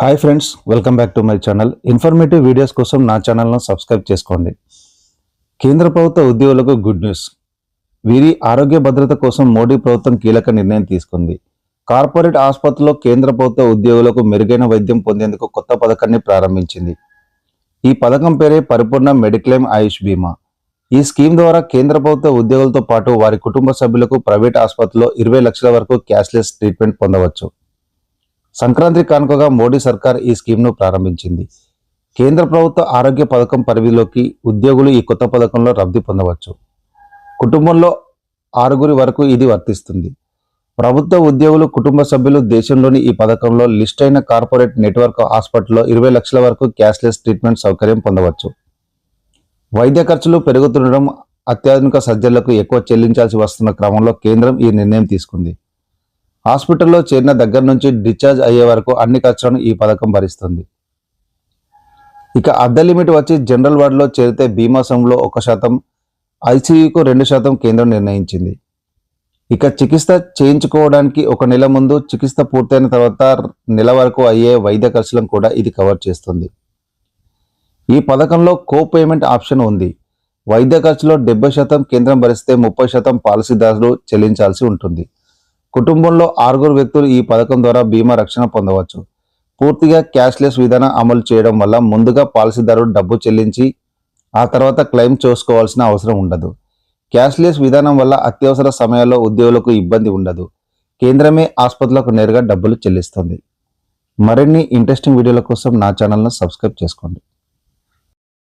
Hi friends welcome back to my channel informative videos కోసం నా ఛానల్ను సబ్స్క్రైబ్ చేసుకోండి. కేంద్ర ప్రభుత్వ ఉద్యోగులకు గుడ్ న్యూస్ వీరి ఆరోగ్య భద్రత కోసం మోడీ ప్రభుత్వం కీలక నిర్ణయం తీసుకుంది. కార్పొరేట్ ఆసుపత్రిలో కేంద్ర ప్రభుత్వ ఉద్యోగులకు మెరుగైన వైద్యం పొందేందుకు కొత్త పథకాన్ని ప్రారంభించింది. ఈ పథకం పేరే పరిపూర్ణ మెడిక్లెయిమ్ ఆయుష్ బీమా. ఈ స్కీమ్ ద్వారా కేంద్ర ప్రభుత్వ ఉద్యోగులతో పాటు వారి కుటుంబ సభ్యులకు ప్రైవేట్ ఆసుపత్రిలో ఇరవై లక్షల వరకు క్యాష్లెస్ ట్రీట్మెంట్ పొందవచ్చు. సంక్రాంతి కానుకగా మోడీ సర్కార్ ఈ స్కీమ్ను ప్రారంభించింది. కేంద్ర ప్రభుత్వ ఆరోగ్య పథకం పరిధిలోకి ఉద్యోగులు ఈ కొత్త పథకంలో లబ్ధి పొందవచ్చు. కుటుంబంలో ఆరుగురి వరకు ఇది వర్తిస్తుంది. ప్రభుత్వ ఉద్యోగులు కుటుంబ సభ్యులు దేశంలోని ఈ పథకంలో లిస్ట్ అయిన కార్పొరేట్ నెట్వర్క్ హాస్పిటల్లో ఇరవై లక్షల వరకు క్యాష్లెస్ ట్రీట్మెంట్ సౌకర్యం పొందవచ్చు. వైద్య ఖర్చులు పెరుగుతుండడం అత్యాధునిక సర్జన్లకు ఎక్కువ చెల్లించాల్సి వస్తున్న క్రమంలో కేంద్రం ఈ నిర్ణయం తీసుకుంది. హాస్పిటల్లో చేరిన దగ్గర నుంచి డిశ్చార్జ్ అయ్యే వరకు అన్ని ఖర్చులను ఈ పథకం భరిస్తుంది. ఇక అద్దె లిమిట్ వచ్చి జనరల్ వార్డులో చేరితే బీమా సొమ్ములో ఒక శాతం ఐసీయూకు రెండు శాతం కేంద్రం నిర్ణయించింది. ఇక చికిత్స చేయించుకోవడానికి ఒక నెల ముందు చికిత్స పూర్తయిన తర్వాత నెల వరకు అయ్యే వైద్య ఖర్చులను కూడా ఇది కవర్ చేస్తుంది. ఈ పథకంలో కో పేమెంట్ ఆప్షన్ ఉంది. వైద్య ఖర్చులో డెబ్బై శాతం కేంద్రం భరిస్తే ముప్పై శాతం పాలసీదారులు చెల్లించాల్సి ఉంటుంది. కుటుంబంలో ఆరుగురు వ్యక్తులు ఈ పథకం ద్వారా బీమా రక్షణ పొందవచ్చు. పూర్తిగా క్యాష్లెస్ విధానం అమలు చేయడం వల్ల ముందుగా పాలసీదారుడు డబ్బు చెల్లించి ఆ తర్వాత క్లెయిమ్ చేసుకోవాల్సిన అవసరం ఉండదు. క్యాష్లెస్ విధానం వల్ల అత్యవసర సమయాల్లో ఉద్యోగులకు ఇబ్బంది ఉండదు. కేంద్రమే ఆసుపత్రులకు నేరుగా డబ్బులు చెల్లిస్తుంది. మరిన్ని ఇంట్రెస్టింగ్ వీడియోల కోసం నా ఛానల్ను సబ్స్క్రైబ్ చేసుకోండి.